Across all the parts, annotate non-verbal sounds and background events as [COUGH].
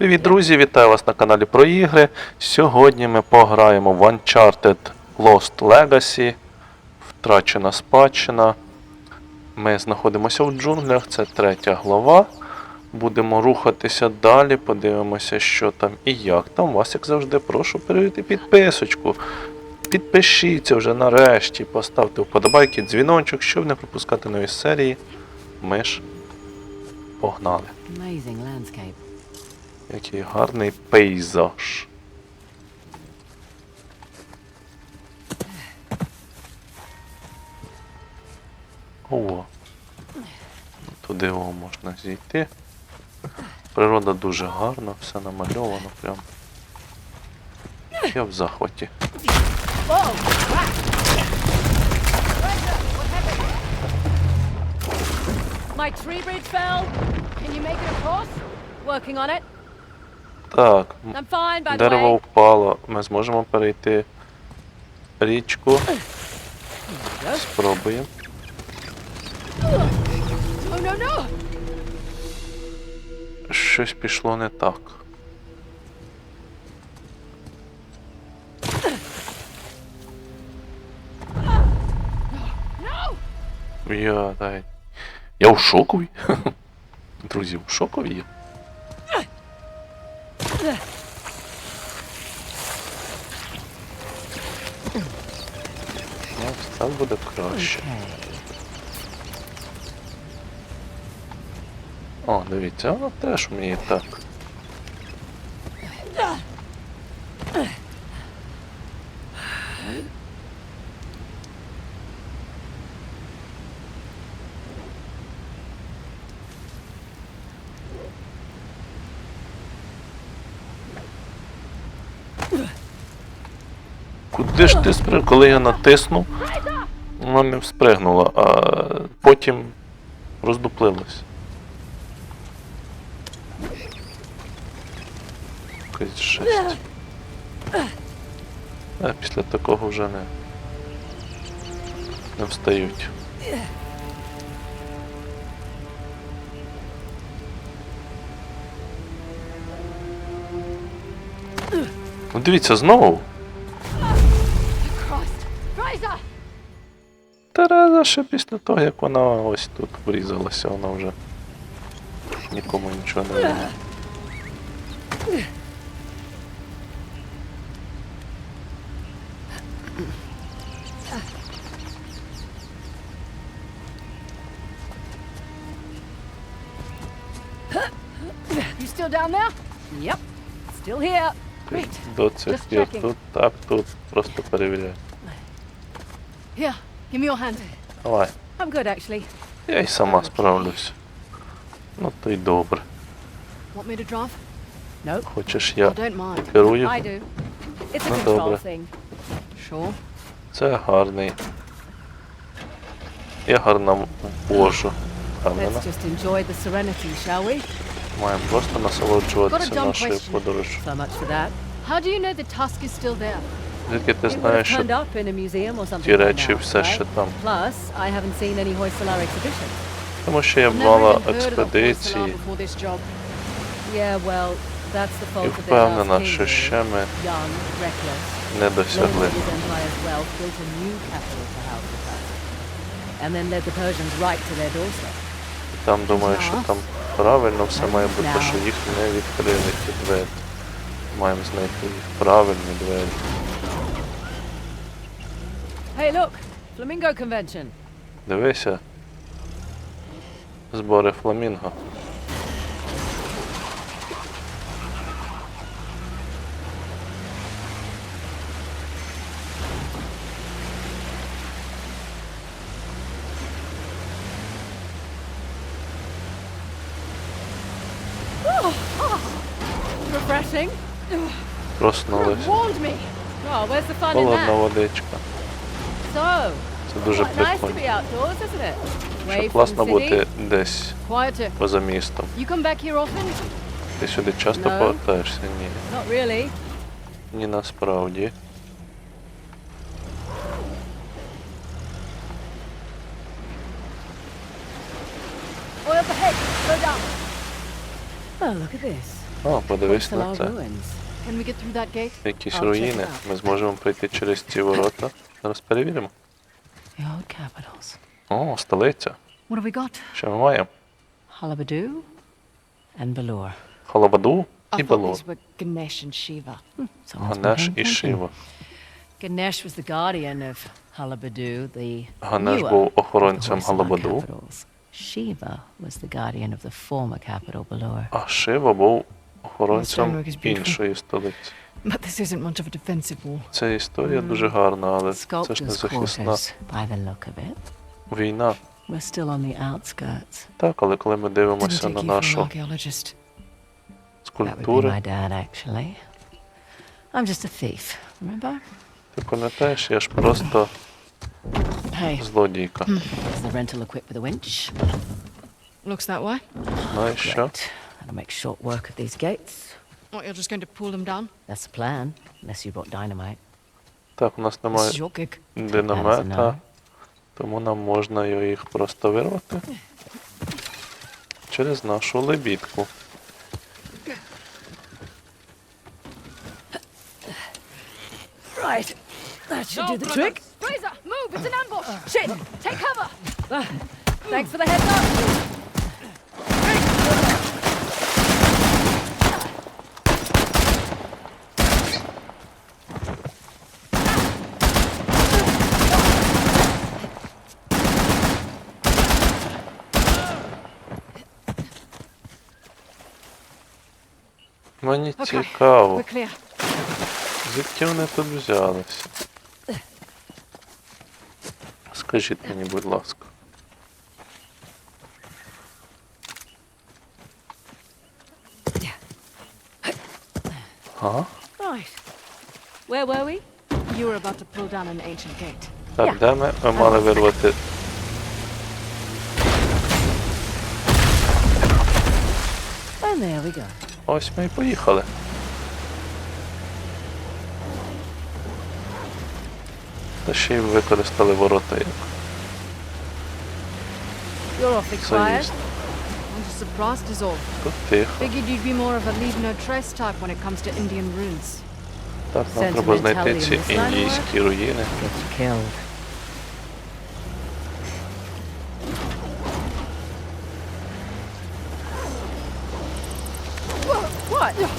Привіт, друзі! Вітаю вас на каналі про ігри. Сьогодні ми пограємо в Uncharted Lost Legacy. Втрачена спадщина. Ми знаходимося в джунглях, це третя глава. Будемо рухатися далі, подивимося, що там і як там. Вас, як завжди, прошу перевірити підписочку. Підпишіться вже нарешті, поставте вподобайки, дзвіночок, щоб не пропускати нові серії. Ми ж погнали. Який гарний пейзаж. О, туди о, можна зійти. Природа дуже гарна, все намальовано прям. Я в захваті. My tree bridge fell. Can you make it across? Working on it. Так, дерево впало. Ми зможемо перейти річку. Спробуємо. Oh! Щось пішло не так. Я дай. Я в шокові. [LAUGHS] Друзі, в шокові буде краще. О, дивіться, вона теж вміє так. Куди ж ти сприг? Коли я натиснув, вона не а потім роздуплилась. Якась жесть. А після такого вже не, не встають. Ну дивіться, знову. Тереза ще після того, як вона ось тут врізалася, вона вже нікому нічого не. You down there? Yep. Still here. Great. До цих Just пір checking. тут, так, тут. Просто перевіряю. Here, give me your hand. Давай, I'm good, actually. я й сама справлюсь. Ну то й добре. Want me to drive? No. Хочеш I я don't mind. керую? I do. It's a No control dobra. thing. Sure. Це гарний. Я гарно вожу. Let's Впевнена. just enjoy the serenity, shall we? Маємо просто Got a насолоджуватися dumb нашою question. подорожю. So much for that. How do you know the tusk is still there? Звідки ти знаєш, що ті речі все ще там? Тому що я Hoysalar експедиції і впевнена, що ще ми не досягли. Там думаю, що там правильно все має бути, що їх не відкрили ті двері. Маємо знайти їх правильні двері. Hey, look! Flamingo convention. Дивися. Збори фламінго. Проснулись. Oh, Холодна водичка. Це дуже quite nice to be прикольно. outdoors, isn't it? Що класно бути десь поза містом. Ти сюди часто повертаєшся? Ні. Not really. Ні, насправді. Oh. О, подивись на це. Ruins. Can we get through that gate? Якісь руїни. Ми зможемо пройти через ці ворота. Зараз перевіримо. О, столиця. What have we got? Що ми маємо? Халабаду і Shiva. Ганеш і. Шива. Ganesh was the guardian of Halabadu, the Ганеш був охоронцем Hoysala Shiva was the guardian of the former capital, Balor. а Шива був Beautiful. іншої столиці. But this isn't much of a defensive wall. Ця історія дуже гарна, але це ж не захисна by the look of it. війна. We're still on the outskirts. Так, але коли ми дивимося на нашу actually. I'm just a thief, remember? ти пам'ятаєш, я ж просто Hey, злодійка. is the rental equipped with a winch? Looks that way. Знаєш що? Great. That'll make short work of these gates. What, you're just going to pull them down? That's the plan, unless you brought dynamite. Так, у нас This немає your gig. динамета, тому нам можна їх просто вирвати через нашу лебідку. Right. That should do the trick. Razor, move! It's an ambush! Shit! Take cover! Thanks for the heads up. Мені Okay, цікаво, звідки вони тут взялися? Скажіть мені, будь ласка. А? Right. Where were we? You were about to pull down an ancient gate. Так, де ми? Ми мали вирвати. And there we go. Ось ми і поїхали. Та ще й використали ворота як You're awfully quiet. заїзд. I'm just surprised is all. Тут тихо. Figured you'd be more of a leave no trace type when it comes to Indian runes. Так, нам треба знайти ці індійські руїни. Killed.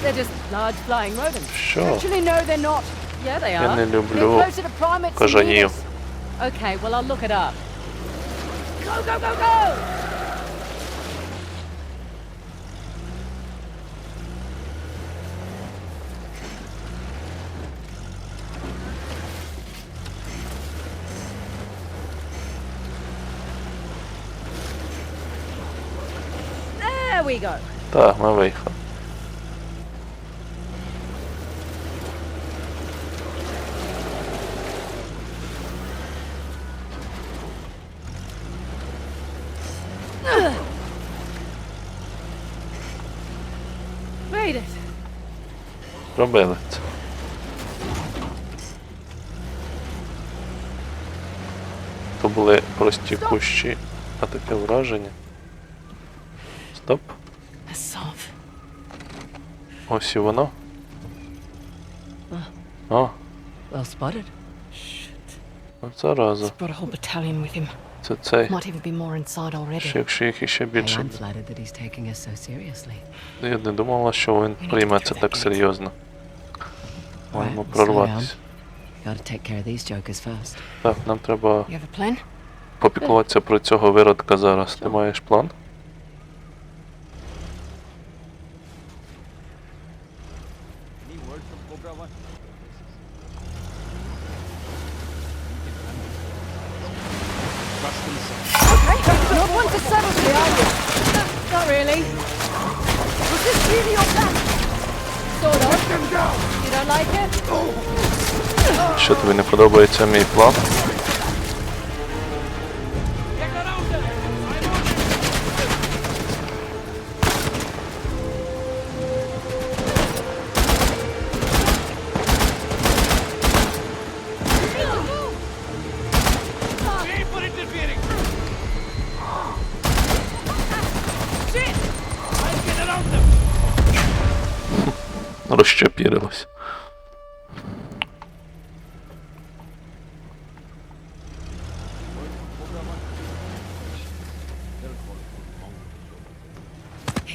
They're just large flying rodents. Що? Actually, no, they're not. Yeah, they Я are. не They're люблю closer to primates than кажанів. humans. Okay, well, I'll look it up. Go, go, go, go! There we go. Так, ми виїхали. Робили це. То були прості кущі, а таке враження. Стоп. Ось і воно. О, Well spotted. зараза. Brought a whole battalion with him. Це цей. Might even be more inside already. Ще якщо їх іще більше. I'm flattered that he's taking us so seriously. Я не думала, що він прийме це так серйозно. Маємо Right, slow прорватися. Gotta take care of these jokers first. Так, нам треба You have a plan? попіклуватися про цього виродка зараз. Ти маєш план? Not one to settle here, are you? Not really. Was this really your plan? Sort of. You don't like it? Що тобі не подобається мій план? Розчепірилось.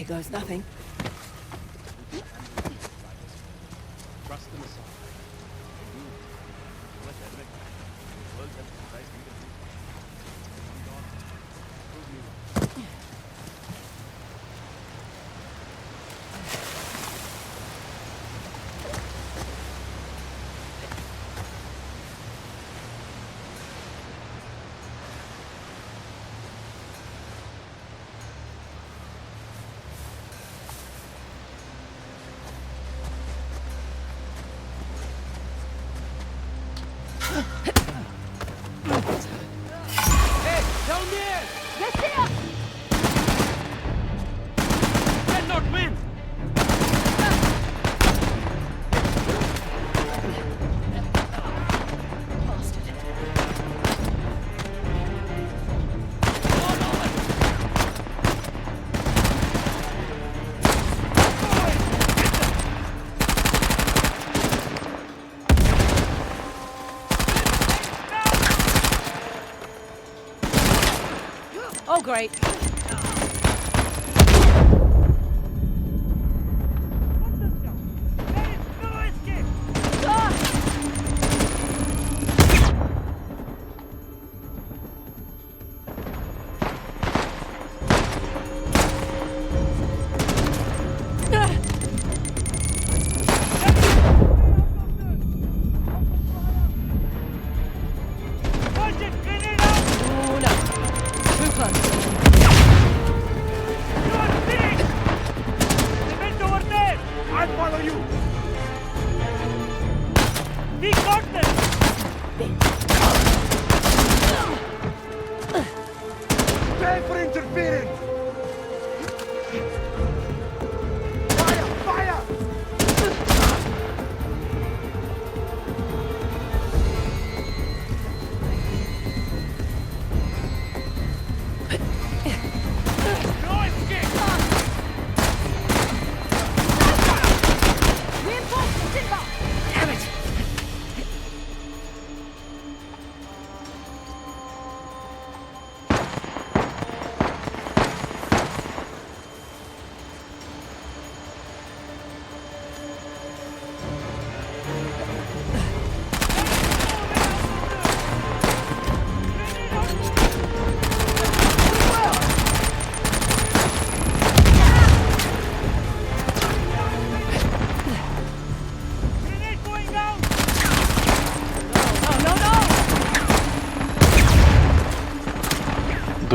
goes nothing.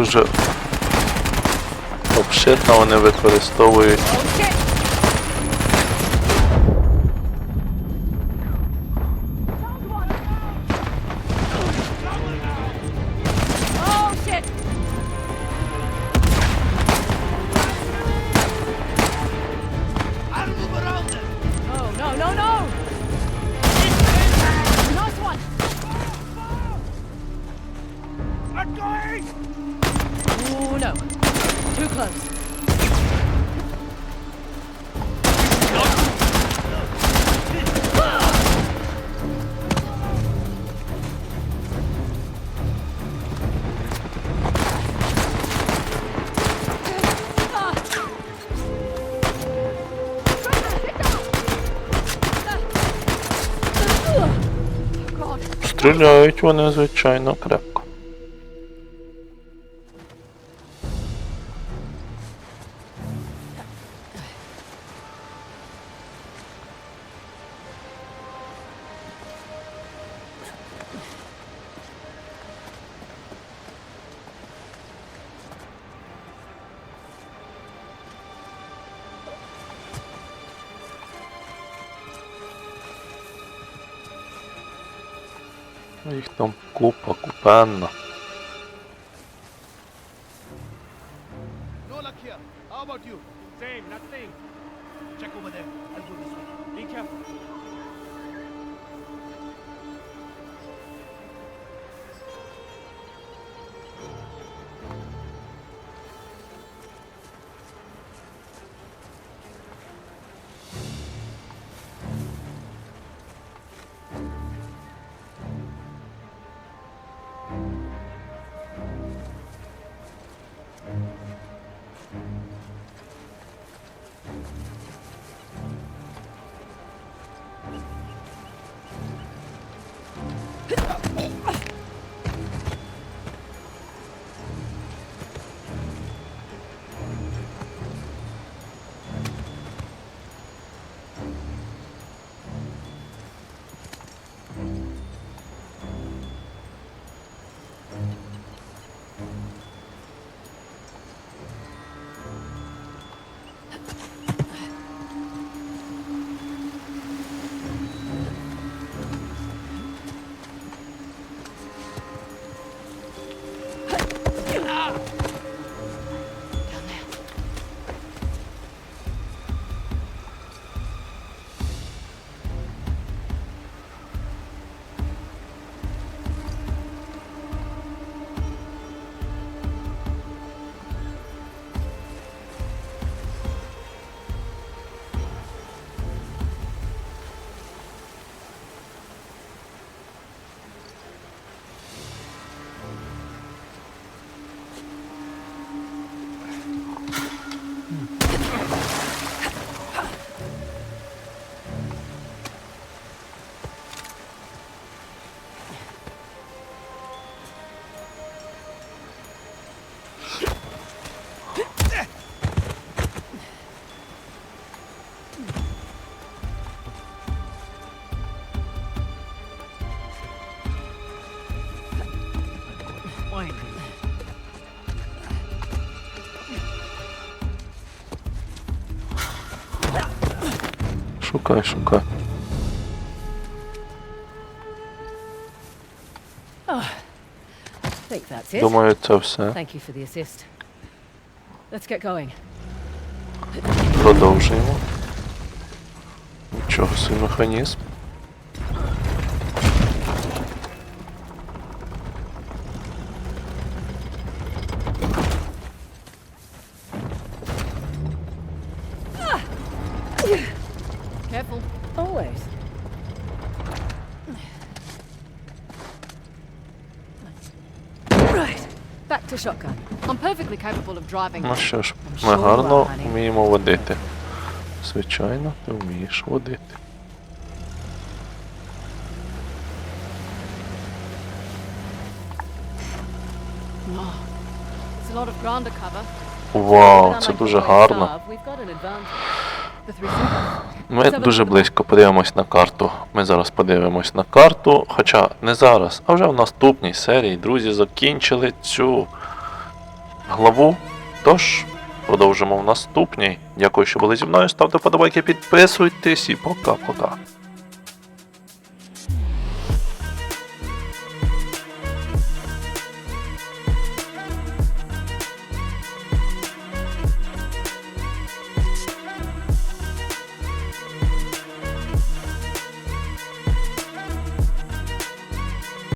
дуже обширно вони використовують Стріляють вони, звичайно, крепко. Eles estão culpa, culpando. Ой. Шукай, шукай. Думаю, это все. Продовжуємо. Нічого, свій механізм. Shotgun. I'm perfectly capable of driving. Ну що ж, ми гарно вміємо водити. Звичайно, ти вмієш водити. Вау, це дуже гарно. Ми дуже близько подивимось на карту. Ми зараз подивимось на карту, хоча не зараз, а вже в наступній серії. Друзі, закінчили цю главу. Тож, продовжимо в наступній. Дякую, що були зі мною. Ставте подобайки, підписуйтесь і пока-пока.